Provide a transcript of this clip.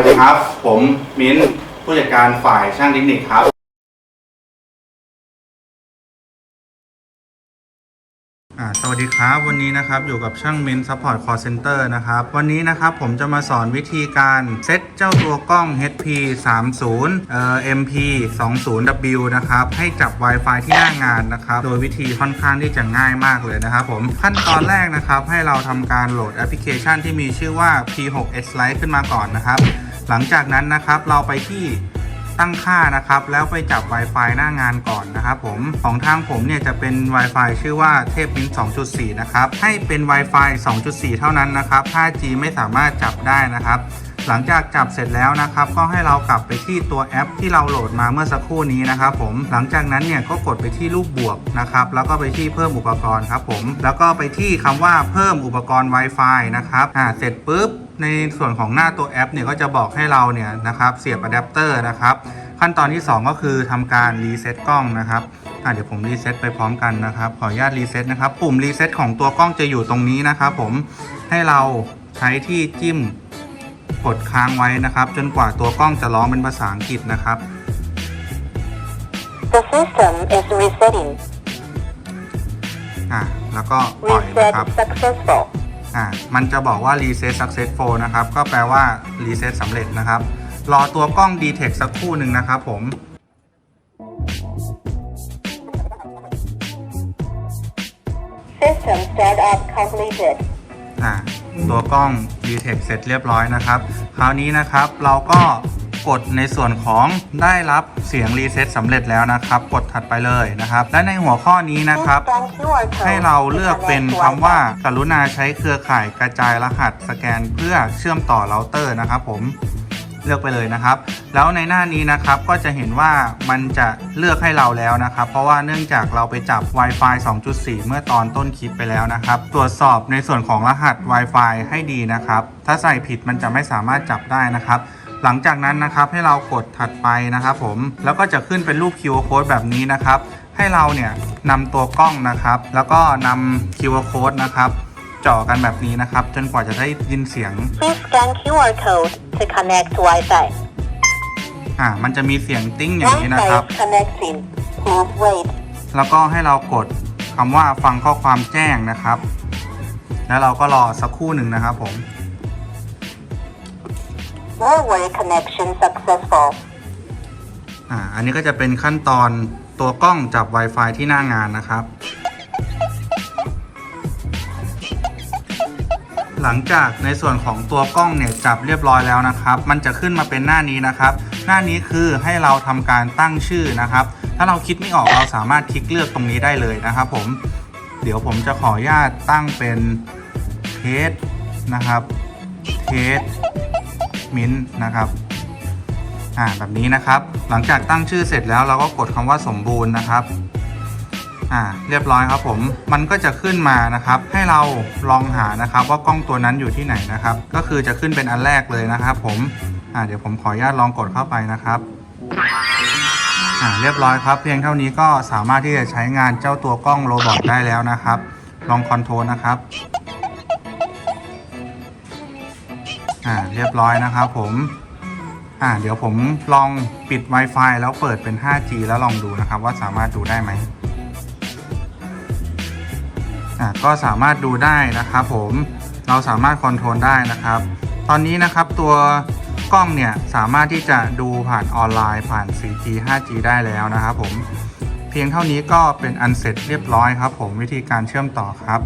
วัสดีครับ ผมมิ้นผู้จัดการฝ่ายช่างเทคนิคครับ อ่าสวัสดีครับ วันนี้นะครับอยู่กับช่างมินซัพพอร์ตคอร์เซ็นเตอร์นะครับ วันนี้นะครับผมจะมาสอนวิธีการเซตเจ้าตัวกล้อง HP 30เอ่อ MP 20W นะครับ ให้จับ Wi-Fi ที่หน้างานนะครับ โดยวิธีค่อนข้างที่จะง่ายมากเลยนะครับผมขั้นตอนแรกนะครับ ให้เราทำการโหลดแอปพลิเคชันที่มีชื่อว่า P6S Lite ขึ้นมาก่อนนะครับ หลังจากนั้นนะครับเราไปที่ตั้งค่านะครับ แล้วไปจับ Wi-Fi หน้างานก่อนนะครับผมของทางผมเนี่ยจะเป็น Wi-Fi ชื่อว่าเทพมิน2.4 นะครับ ให้เป็น Wi-Fi 2.4 เท่านั้นนะครับ 5G ไม่สามารถจับได้นะครับหลังจากจับเสร็จแล้วนะครับ ก็ให้เรากลับไปที่ตัวแอปที่เราโหลดมาเมื่อสักครู่นี้นะครับผมหลังจากนั้นเนี่ยก็กดไปที่รูปบวกนะครับ แล้วก็ไปที่เพิ่มอุปกรณ์ครับผมแล้วก็ไปที่คำว่าเพิ่มอุปกรณ์ Wi-Fi นะครับอ่าเสร็จปุ๊บ ในส่วนของหน้าตัวแอปเนี่ยก็จะบอกให้เราเนี่ยนะครับเสียบอะแดปเตอร์นะครับ ขั้นตอนที่ 2 ก็คือทำการรีเซ็ตกล้องนะครับอะเดี๋ยวผมรีเซ็ตไปพร้อมกันนะครับ ขออนุญาตรีเซ็ตนะครับ ปุ่มรีเซ็ตของตัวกล้องจะอยู่ตรงนี้นะครับ ผมให้เราใช้ที่จิ้มกดค้างไว้นะครับ จนกว่าตัวกล้องจะร้องเป็นภาษาอังกฤษนะครับ The system is resetting. อะแล้วก็ปล่อยนะ Reset ครับ successful. อ่ามันจะบอกว่า reset successful นะครับ ก็แปลว่า reset สำเร็จนะครับ รอตัวกล้อง detect สักครู่หนึ่งนะครับผม System startup completed. อ่าตัวกล้อง detect เสร็จเรียบร้อยนะครับ คราวนี้นะครับเราก็ กดในส่วนของได้รับเสียง reset สำเร็จแล้วนะครับ กดถัดไปเลยนะครับ และในหัวข้อนี้นะครับ ให้เราเลือกเป็นคำว่า กรุณาใช้เครือข่ายกระจายรหัสสแกน เพื่อเชื่อมต่อเราเตอร์นะครับ ผมเลือกไปเลยนะครับ แล้วในหน้านี้นะครับก็จะเห็นว่ามันจะเลือกให้เราแล้วนะครับ เพราะว่าเนื่องจากเราไปจับ Wi-Fi 2.4 เมื่อตอนต้นคลิปไปแล้วนะครับ ตรวจสอบในส่วนของรหัส Wi-Fi ให้ดีนะครับ ถ้าใส่ผิดมันจะไม่สามารถจับได้นะครับ หลังจากนั้นนะครับให้เรากดถัดไปนะครับผมแล้วก็จะขึ้นเป็นรูป QR code แบบนี้นะครับ ให้เราเนี่ยนำตัวกล้องนะครับ แล้วก็นำ QR code นะครับจ่อกันแบบนี้นะครับ จนกว่าจะได้ยินเสียง Please scan QR code to connect Wi-Fi. อ่ามันจะมีเสียงติ้งอย่างนี้นะครับ Wi-Fi is connecting. Please wait. แล้วก็ให้เรากดคำว่าฟังข้อความแจ้งนะครับ แล้วเราก็รอสักครู่หนึ่งนะครับผม Huawei connection successful. อ่า อันนี้ก็จะเป็นขั้นตอนตัวกล้องจับ Wi-Fi ที่หน้างานนะครับ หลังจากในส่วนของตัวกล้องเนี่ยจับเรียบร้อยแล้วนะครับ มันจะขึ้นมาเป็นหน้านี้นะครับ หน้านี้คือให้เราทำการตั้งชื่อนะครับ ถ้าเราคิดไม่ออกเราสามารถคลิกเลือกตรงนี้ได้เลยนะครับผม เดี๋ยวผมจะขออนุญาตตั้งเป็นเทสนะครับ เทส มินนะครับอ่าแบบนี้นะครับ หลังจากตั้งชื่อเสร็จแล้วเราก็กดคำว่าสมบูรณ์นะครับอ่าเรียบร้อยครับผมมันก็จะขึ้นมานะครับ ให้เราลองหานะครับ ว่ากล้องตัวนั้นอยู่ที่ไหนนะครับ ก็คือจะขึ้นเป็นอันแรกเลยนะครับ ผมอ่าเดี๋ยวผมขออนุญาตลองกดเข้าไปนะครับอ่าเรียบร้อยครับ เพียงเท่านี้ก็สามารถที่จะใช้งานเจ้าตัวกล้องโรบอทได้แล้วนะครับ ลองคอนโทรลนะครับ อ่าเรียบร้อยนะครับผมอ่าเดี๋ยวผมลองปิด Wi-Fi แล้วเปิดเป็น 5G แล้วลองดูนะครับ ว่าสามารถดูได้ไหมอะก็สามารถดูได้นะครับผมเราสามารถคอนโทรลได้นะครับ ตอนนี้นะครับตัวกล้องเนี่ยสามารถที่จะดูผ่านออนไลน์ผ่าน 4G 5G ได้แล้วนะครับผมเพียงเท่านี้ก็เป็นอันเสร็จเรียบร้อยครับ ผมวิธีการเชื่อมต่อครับ